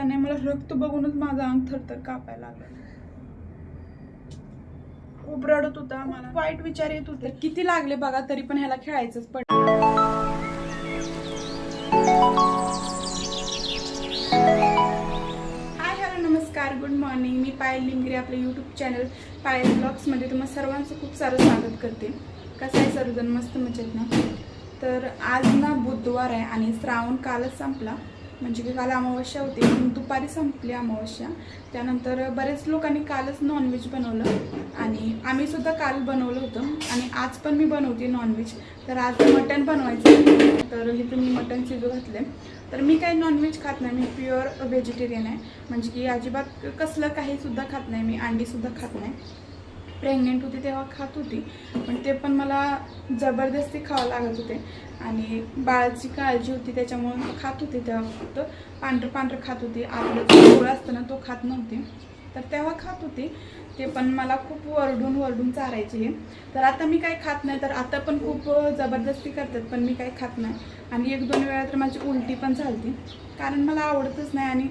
होता मला रक्त बघूनच माझं अंग थरथर कापायला लागलं. खूप रडत होता मला वाईट विचार येत होते. किती लागले बघा तरी पण ह्याला खेळायचंच पड हाय हॅलो नमस्कार गुड मॉर्निंग. मी पायल लिंगरे आपल्या यूट्यूब चॅनल पायल ब्लॉग्समध्ये तुम्हाला सर्वांचं खूप सारं स्वागत करते. कसं आहे सर्वजण? मस्त मजेत ना? तर आज ना बुधवार आहे आणि श्रावण कालच संपला. म्हणजे की काल अमावस्या होती दुपारी संपली अमावस्या. त्यानंतर बरेच लोकांनी कालच नॉनव्हेज बनवलं आणि आम्ही सुद्धा काल बनवलं होतं आणि आज पण मी बनवते नॉनव्हेज तर आज मटण बनवायचं तर इथे मी मटण शिजू घातलं तर मी काही नॉनव्हेज खात नाही मी प्युअर व्हेजिटेरियन आहे. म्हणजे की अजिबात कसलं काहीसुद्धा खात नाही मी अंडीसुद्धा खात नाही. प्रेग्नेंट होती तेव्हा खात होती. पण ते पण मला जबरदस्ती खावं लागत होते. आणि बाळाची काळजी होती त्याच्यामुळे खात होते तेव्हा फक्त. पांढरं पांढरं खात होती. आपलं जो गोळा असतं ना तो खात नव्हते. तर तेव्हा खात होती. ते पण मला खूप वरडून वरडून चारायचे हे. तर आता मी काही खात नाही तर आता पण खूप जबरदस्ती करतात पण मी काही खात नाही. आणि एक दोन वेळा तर माझी उलटी पण झालती. कारण मला आवडतच नाही आणि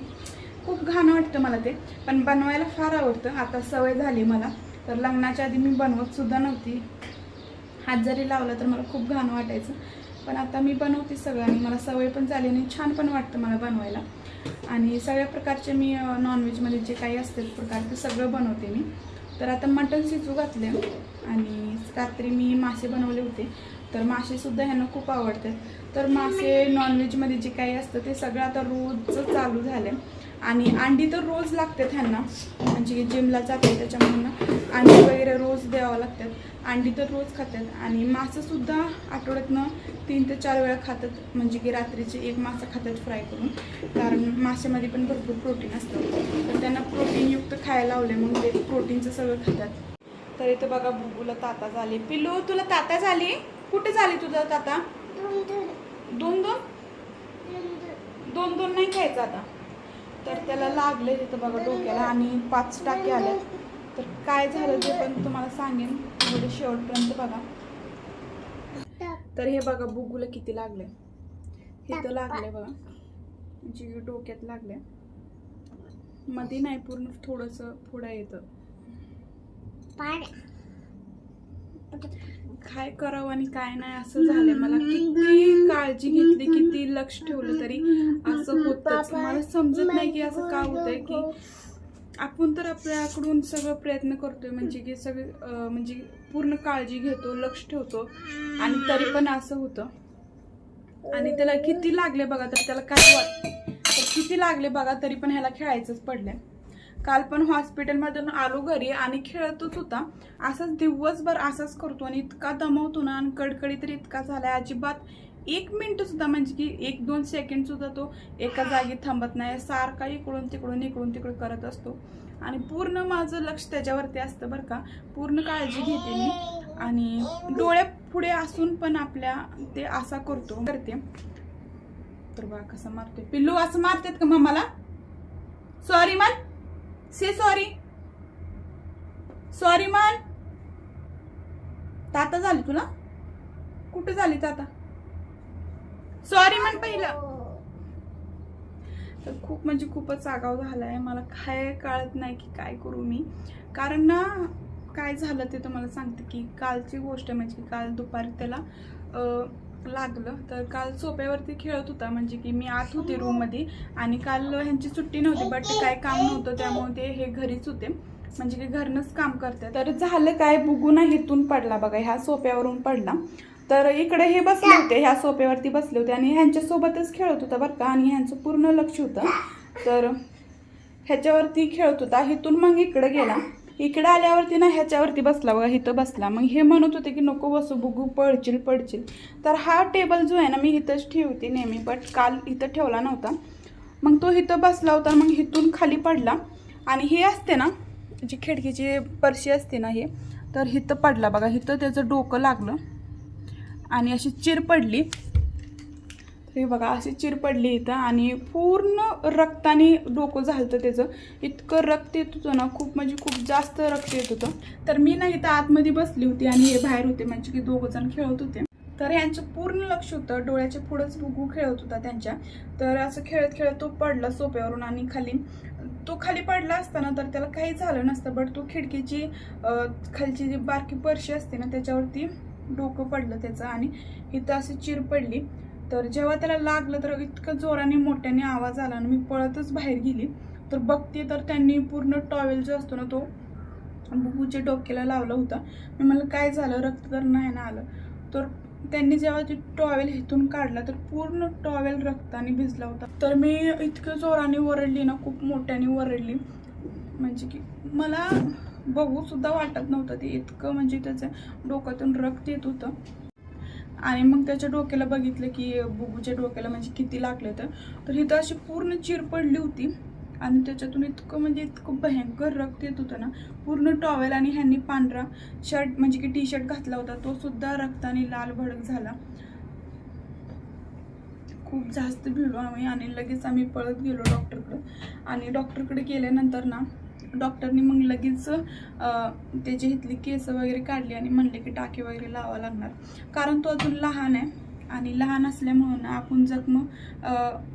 खूप घाण वाटतं मला ते. पण बनवायला फार आवडतं. आता सवय झाली मला. तर लग्नाच्या आधी मी बनवत सुद्धा नव्हती. हात जरी लावला तर मला खूप घाण वाटायचं. पण आता मी बनवते सगळं आणि मला सवय पण झाली आणि छान पण वाटतं मला बनवायला. आणि सगळ्या प्रकारचे मी नॉनव्हेजमध्ये जे काही असतील प्रकार ते सगळं बनवते मी. तर आता मटण शिजू घातले आणि रात्री मी मासे बनवले होते. तर मासेसुद्धा ह्यांना खूप आवडतात. तर मासे नॉनव्हेजमध्ये जे काही असतं ते सगळं आता रोजचं चालू झालं आणि अंडी तर रोज लागतात ह्यांना. म्हणजे की जिमला जाते त्याच्यामुळे ना. अंडी वगैरे रोज द्यावं लागतात. अंडी तर रोज खातात. आणि मासंसुद्धा आठवड्यातनं तीन ते चार वेळा खातात. म्हणजे की रात्रीचे एक मासा खातात फ्राय करून. कारण माशामध्ये पण भरपूर प्रोटीन असतं. तर त्यांना प्रोटीनयुक्त खायला लावले मग ते प्रोटीनचं सगळं खातात. तर इथं बघा बुबूला ताता झाली. पिल्लू तुला ताता झाली? कुठे झाली तुझं ताता? दोन दोन. दोन दोन नाही खायचं आता. तर त्याला लागले तिथं बघा डोक्याला आणि पाच टाके आले तर काय झालं ते पण तुम्हाला सांगेन. एवढे शेवटपर्यंत बघा. तर हे बघा बुगूला किती लागले हे तर लागले बघा. जी डोक्यात लागले मध्ये नाही पूर्ण थोडंसं पुढं येतं. काय करावं आणि काय नाही असं झालंय. मला किती काळजी घेतली किती लक्ष ठेवलं तरी असं होतच. मला समजत नाही की असं का होतंय की आपण तर आपल्याकडून सगळं प्रयत्न करतोय. म्हणजे की सगळे म्हणजे पूर्ण काळजी घेतो लक्ष ठेवतो. आणि तरी पण असं होतं. आणि त्याला किती लागले बघा तर त्याला काय वाट किती लागले बघा तरी पण ह्याला खेळायचंच पडलंय. काल पण हॉस्पिटलमधून आलो घरी आणि खेळतच होता. असाच दिवसभर असाच करतो आणि इतका दमवतो ना आणि कडकडी तर इतका झालाय. अजिबात एक मिनिट सुद्धा म्हणजे की एक दोन सेकंड सुद्धा तो एका जागी थांबत नाही. सारखा इकडून तिकडून इकडून तिकडून करत असतो. आणि पूर्ण माझं लक्ष त्याच्यावरती असतं बरं का. पूर्ण काळजी घेते मी. आणि डोळ्या पुढे असून पण आपल्या ते असा करतो. करते. तर बा कसं मारते पिल्लू असं मारतात का मम्माला? सॉरी मन से सॉरी सॉरी मान ताता झाली तुला? कुठे झाली ताता? सॉरी म्हण पहिलं. तर खूप म्हणजे खूपच आगाव झालाय. मला काय कळत नाही की काय करू मी. कारण ना काय झालं ते तुम्हाला सांगते की कालची गोष्ट म्हणजे की काल दुपारी त्याला लागलं. तर काल सोप्यावरती खेळत होता. म्हणजे की मी आत होते रूममध्ये आणि काल ह्यांची सुट्टी नव्हती बट काय काम नव्हतं त्यामुळे ते हे घरीच होते. म्हणजे की घरनंच काम करते तर झालं काय बुगुना हेतून पडला बघा ह्या सोप्यावरून पडला. तर इकडे हे बसले होते ह्या सोप्यावरती बसले होते आणि ह्यांच्यासोबतच खेळत होता बरं का. आणि ह्यांचं पूर्ण लक्ष होतं. तर ह्याच्यावरती खेळत होता. हेतून मग इकडे गेला. इकडे आल्यावरती ना ह्याच्यावरती बसला बघा इथं बसला. मग हे म्हणत होते की नको बसू बघू पडशील पडचिल तर हा टेबल जो आहे ना मी इथंच ठेवते नेहमी बट काल इथं ठेवला नव्हता. मग तो इथं बसला होता मग इथून खाली पडला. आणि हे असते ना जी खिडकीची परशी असते ना हे तर इथं पडला बघा. इथं त्याचं डोकं लागलं. आणि अशी चिर पडली. हे बघा अशी चिर पडली इथं आणि पूर्ण रक्ताने डोकं झालतं त्याचं. इतकं रक्त येत होतं ना खूप म्हणजे खूप जास्त रक्त येत होतं. तर मी ना इथं आतमध्ये बसली होती आणि हे बाहेर होते म्हणजे की दोघं जण खेळत होते. तर यांचं पूर्ण लक्ष होतं डोळ्याच्या पुढंच बुगू खेळत होता त्यांच्या. तर असं खेळत खेळत तो पडला सोप्यावरून आणि खाली तो खाली पडला असताना तर त्याला काही झालं नसतं बट तो खिडकीची खालची जी बारकी परशी असते ना त्याच्यावरती डोकं पडलं त्याचं आणि इथं अशी चिर पडली. तर जेव्हा त्याला लागलं तर इतकं जोराने मोठ्याने आवाज आला आणि मी पळतच बाहेर गेली. तर बघते तर त्यांनी पूर्ण टॉवेल जो असतो ना तो बुबूच्या डोक्याला लावला होता. मी मला काय झालं? रक्त तर नाही ना आलं. तर त्यांनी जेव्हा ते टॉवेल हेतून काढला तर पूर्ण टॉवेल रक्ताने भिजला होता. तर मी इतकं जोराने ओरडली ना खूप मोठ्याने ओरडली. म्हणजे की मला बघूसुद्धा वाटत नव्हतं ते इतकं म्हणजे त्याचं डोक्यातून रक्त येत होतं. आणि मग त्याच्या डोक्याला बघितलं की बुबूच्या डोक्याला म्हणजे किती लागलं तर तर अशी पूर्ण चिर पडली होती. आणि त्याच्यातून इतकं म्हणजे इतकं भयंकर रक्त येत होतं ना. पूर्ण टॉवेल आणि ह्यांनी पांढरा शर्ट म्हणजे की टी शर्ट घातला होता. तो सुद्धा रक्ताने लाल भडक झाला. खूप जास्त भिडो आम्ही आणि लगेच आम्ही पळत गेलो डॉक्टरकडं. आणि डॉक्टरकडे गेल्यानंतर ना डॉक्टरनी मग लगेच त्याची इथली केस वगैरे काढली आणि म्हणले की टाके वगैरे लावा लागणार. कारण तो अजून लहान आहे आणि लहान असल्यामुळं ना आपण जखम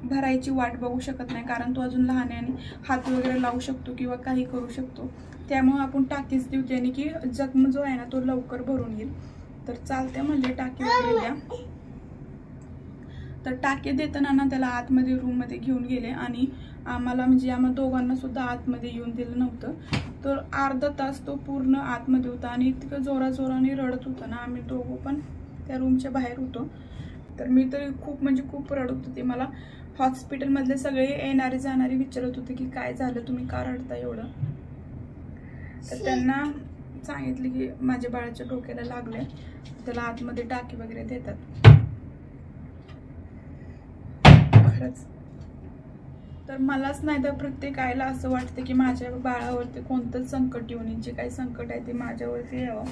भरायची वाट बघू शकत नाही कारण तो अजून लहान आहे आणि हात वगैरे लावू शकतो किंवा काही करू शकतो. त्यामुळं आपण टाकीच देऊ त्याने की जखम जो आहे ना तो लवकर भरून येईल. तर चालते म्हणले टाकी वगैरे द्या. तर टाके देताना ना त्याला आतमध्ये रूममध्ये घेऊन गेले आणि आम्हाला म्हणजे आम्हा दोघांना सुद्धा आतमध्ये येऊन दिलं नव्हतं. तर अर्धा तास तो पूर्ण आतमध्ये होता आणि इतकं जोरा जोराने रडत होता ना आम्ही दोघं पण त्या रूमच्या बाहेर होतो. तर मी तर खूप म्हणजे खूप रडत होते. मला हॉस्पिटलमधले सगळे येणारे जाणारे विचारत होते की काय झालं तुम्ही का रडता एवढं? तर त्यांना सांगितलं की माझ्या बाळाच्या डोक्याला लागलंय त्याला आतमध्ये टाकी वगैरे देतात. खरंच. तर मलाच नाही तर प्रत्येक आईला असं वाटतं की माझ्या बाळावरती कोणतंच संकट येऊ नये. जे काही संकट आहे ते माझ्यावरती यावं.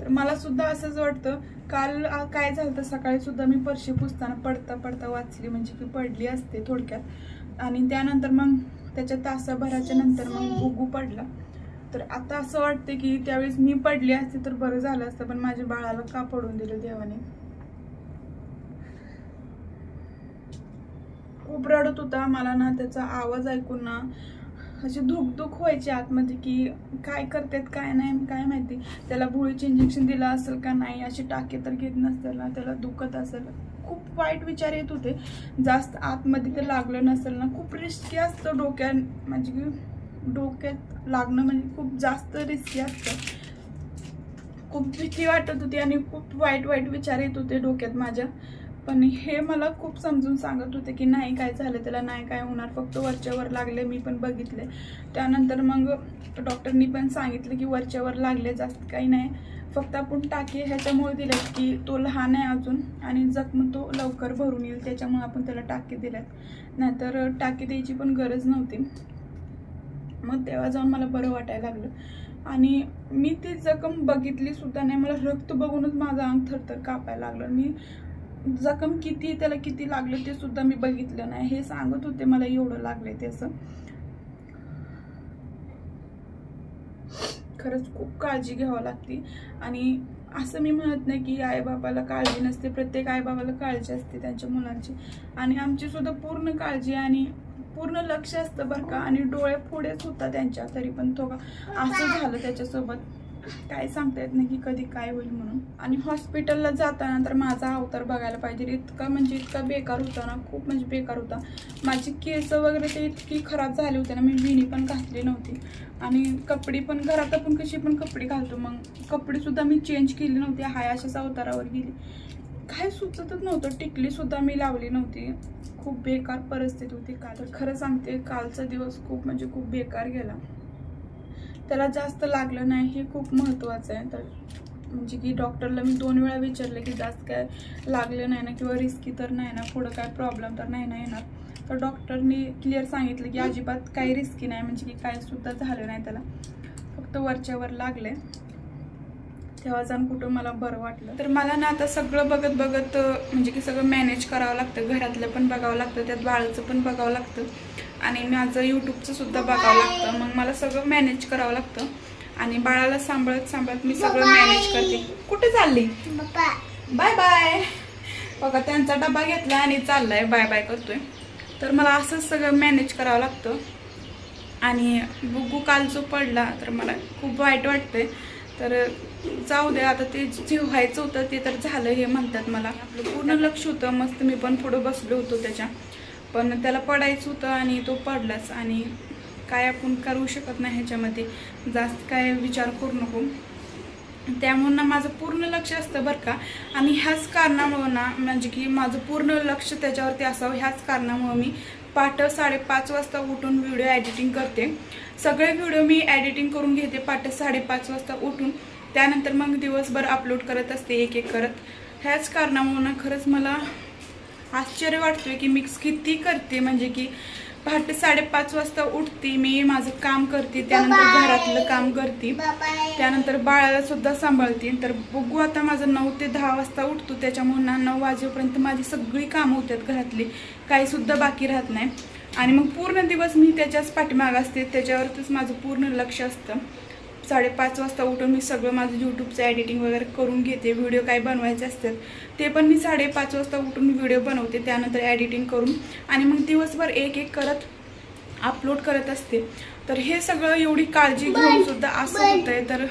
तर मला सुद्धा असंच वाटतं. काल काय झालं तर सकाळी सुद्धा मी परशी पुसताना पडता पडता वाचली म्हणजे की पडली असते थोडक्यात. आणि त्यानंतर मग त्याच्या तासाभराच्या नंतर मग गुगू पडला. तर आता असं वाटतं की त्यावेळेस मी पडली असते तर बरं झालं असतं पण माझ्या बाळाला का पडून दिलं देवाने? खूप रडत होता. मला ना त्याचा आवाज ऐकून ना अशी धुकधुक व्हायची आतमध्ये की काय करतात काय नाही काय माहिती. त्याला भुळीचे इंजेक्शन दिलं असेल का नाही अशी टाके तर घेत नसतील ना त्याला दुखत असेल. खूप वाईट विचार येत होते. जास्त आतमध्ये ते लागलं नसेल ना खूप रिस्की असतं डोक्या म्हणजे की डोक्यात लागणं म्हणजे खूप जास्त रिस्की असतं. खूप भीती वाटत होती आणि खूप वाईट वाईट विचार येत होते डोक्यात माझ्या. पण हे मला खूप समजून सांगत होते की नाही काय झालं त्याला नाही काय होणार फक्त वरच्यावर लागले मी पण बघितले. त्यानंतर मग डॉक्टरनी पण सांगितलं की वरच्यावर लागले जास्त काही नाही. फक्त आपण टाकी ह्याच्यामुळे दिल्यात की तो लहान आहे अजून आणि जखम तो लवकर भरून येईल त्याच्यामुळे आपण त्याला टाकी दिल्यात. नाहीतर टाकी द्यायची पण गरज नव्हती. मग तेव्हा जाऊन मला बरं वाटायला लागलं. आणि मी ती जखम बघितली सुद्धा नाही मला रक्त बघूनच माझं अंग थरथर कापायला लागलं. मी जखम किती त्याला किती लागलं ते सुद्धा मी बघितलं नाही. हे सांगत होते मला एवढं लागलंय त्याचं खरंच खूप काळजी घ्यावी लागते. आणि असं मी म्हणत नाही की आईबाबाला काळजी नसते. प्रत्येक आईबाबाला काळजी असते त्यांच्या मुलांची. आणि आमची सुद्धा पूर्ण काळजी आणि पूर्ण लक्ष असतं बरं का. आणि डोळे पुढेच होता त्यांच्या तरी पण तो असं झालं त्याच्यासोबत. काय सांगता येत नाही की कधी काय होईल म्हणून. आणि हॉस्पिटलला जाताना तर माझा अवतार बघायला पाहिजे. इतका म्हणजे इतका बेकार होता ना खूप म्हणजे बेकार होता. माझी केस वगैरे ते इतकी खराब झाली होती ना मी विणी पण घातली नव्हती. आणि कपडे पण घरात आपण कशी पण कपडे घालतो. मग कपडेसुद्धा मी चेंज केली नव्हती. हाय अशाच अवतारावर गेली. काय सुचतच नव्हतं. टिकलीसुद्धा मी लावली नव्हती. खूप बेकार परिस्थिती होती. काल तर खरं सांगते कालचा दिवस खूप म्हणजे खूप बेकार गेला. त्याला जास्त लागलं नाही हे खूप महत्त्वाचं आहे. तर म्हणजे की डॉक्टरला मी दोन वेळा विचारले की जास्त काय लागलं नाही ना किंवा रिस्की तर नाही ना पुढं काय प्रॉब्लेम तर नाही ना येणार. तर डॉक्टरनी क्लिअर सांगितलं की अजिबात काही रिस्की नाही म्हणजे की काय सुद्धा झालं नाही त्याला. फक्त वरच्यावर लागले तेव्हा जाऊन कुठं मला बरं वाटलं. तर मला ना आता सगळं बघत बघत म्हणजे की सगळं मॅनेज करावं लागतं. घरातलं पण बघावं लागतं त्यात बाळाचं पण बघावं लागतं. आणि माझं यूट्यूबचं सुद्धा बघावं लागतं. मग मला सगळं मॅनेज करावं लागतं. आणि बाळाला सांभाळत सांभाळत मी सगळं मॅनेज करते. कुठे चालली? बाय बाय बघा त्यांचा डबा घेतला आणि चाललाय. बाय बाय करतोय. तर मला असंच सगळं मॅनेज करावं लागतं. आणि बुगू काल जो पडला तर मला खूप वाईट वाटतंय. तर जाऊ दे आता ते जे व्हायचं होतं ते तर झालं हे म्हणतात मला. आपलं पूर्ण लक्ष होतं. मस्त मी पण पुढं बसलो होतो त्याच्या. पण त्याला पडायचं होतं आणि तो पडलाच आणि काय आपण करू शकत नाही ह्याच्यामध्ये. जास्त काय विचार करू नको. त्यामुळं ना माझं पूर्ण लक्ष असतं बरं का. आणि ह्याच कारणामुळं ना म्हणजे की माझं पूर्ण लक्ष त्याच्यावरती असावं. ह्याच कारणामुळं मी पाठ साडेपाच वाजता उठून व्हिडिओ एडिटिंग करते. सगळे व्हिडिओ मी एडिटिंग करून घेते पाठ साडेपाच वाजता उठून. त्यानंतर मग दिवसभर अपलोड करत असते एक एक करत. ह्याच कारणामुळं ना खरंच मला आश्चर्य वाटतोय की मी किती करते. म्हणजे की पहाटे साडेपाच वाजता उठते मी माझं काम करते त्यानंतर घरातलं काम करते. त्यानंतर बाळाला सुद्धा सांभाळते. तर बघू आता माझं नऊ ते दहा वाजता उठतो. त्याच्यामुळे ना नऊ वाजेपर्यंत माझी सगळी कामं होतात घरातली. काही सुद्धा बाकी राहत नाही. आणि मग पूर्ण दिवस मी त्याच्याच पाठीमाग असते. त्याच्यावरतीच माझं पूर्ण लक्ष असतं. साडेपाच वाजता उठून मी सगळं माझं यूट्यूबचं एडिटिंग वगैरे करून घेते व्हिडिओ काय बनवायचे असतात ते पण मी साडेपाच वाजता उठून व्हिडिओ बनवते त्यानंतर एडिटिंग करून. आणि मग दिवसभर एक एक करत अपलोड करत असते. तर हे सगळं एवढी काळजी घेऊन सुद्धा असं होतंय. तर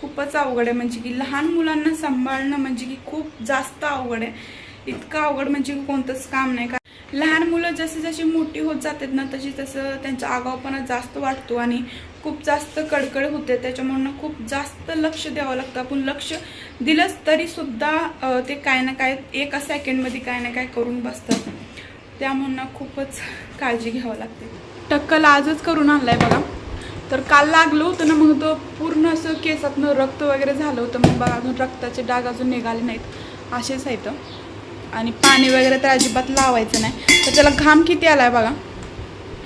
खूपच अवघड आहे. म्हणजे की लहान मुलांना सांभाळणं म्हणजे की खूप जास्त अवघड आहे. इतकं अवघड म्हणजे की कोणतंच काम नाही. का लहान मुलं जशी जशी मोठी होत जातात ना तशी तसं त्यांचा आगावपणा जास्त वाटतो आणि खूप जास्त कडकड होते त्याच्यामुळं खूप जास्त लक्ष द्यावं लागतं. आपण लक्ष दिलंच तरीसुद्धा ते काय ना काय एका सेकंडमध्ये काय ना काय करून बसतात. त्यामुळं खूपच काळजी घ्यावं लागते. टक्कल आजच करून आणलाय बघा. तर काल लागलो होतं ना मग तो पूर्ण असं केसातनं रक्त वगैरे झालं होतं मग बघा अजून रक्ताचे डाग अजून निघाले नाहीत. असेच आहेत. आणि पाणी वगैरे तर अजिबात लावायचं नाही. तर त्याला घाम किती आला आहे बघा.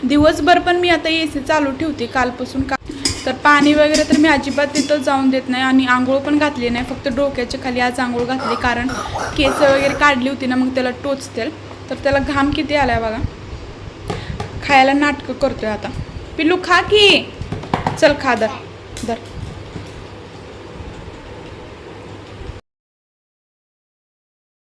दिवसभर पण मी आता ए सी चालू ठेवते कालपासून का तर पाणी वगैरे तर मी अजिबात तिथं जाऊन देत नाही आणि आंघोळ पण घातली नाही फक्त डोक्याच्या खाली आज आंघोळ घातली कारण केस वगैरे काढली होती ना मग त्याला टोचतील. तर त्याला घाम किती आलाय बघा. खायला नाटकं करतोय आता. पिल्लू खा की. चल खा दर. दर.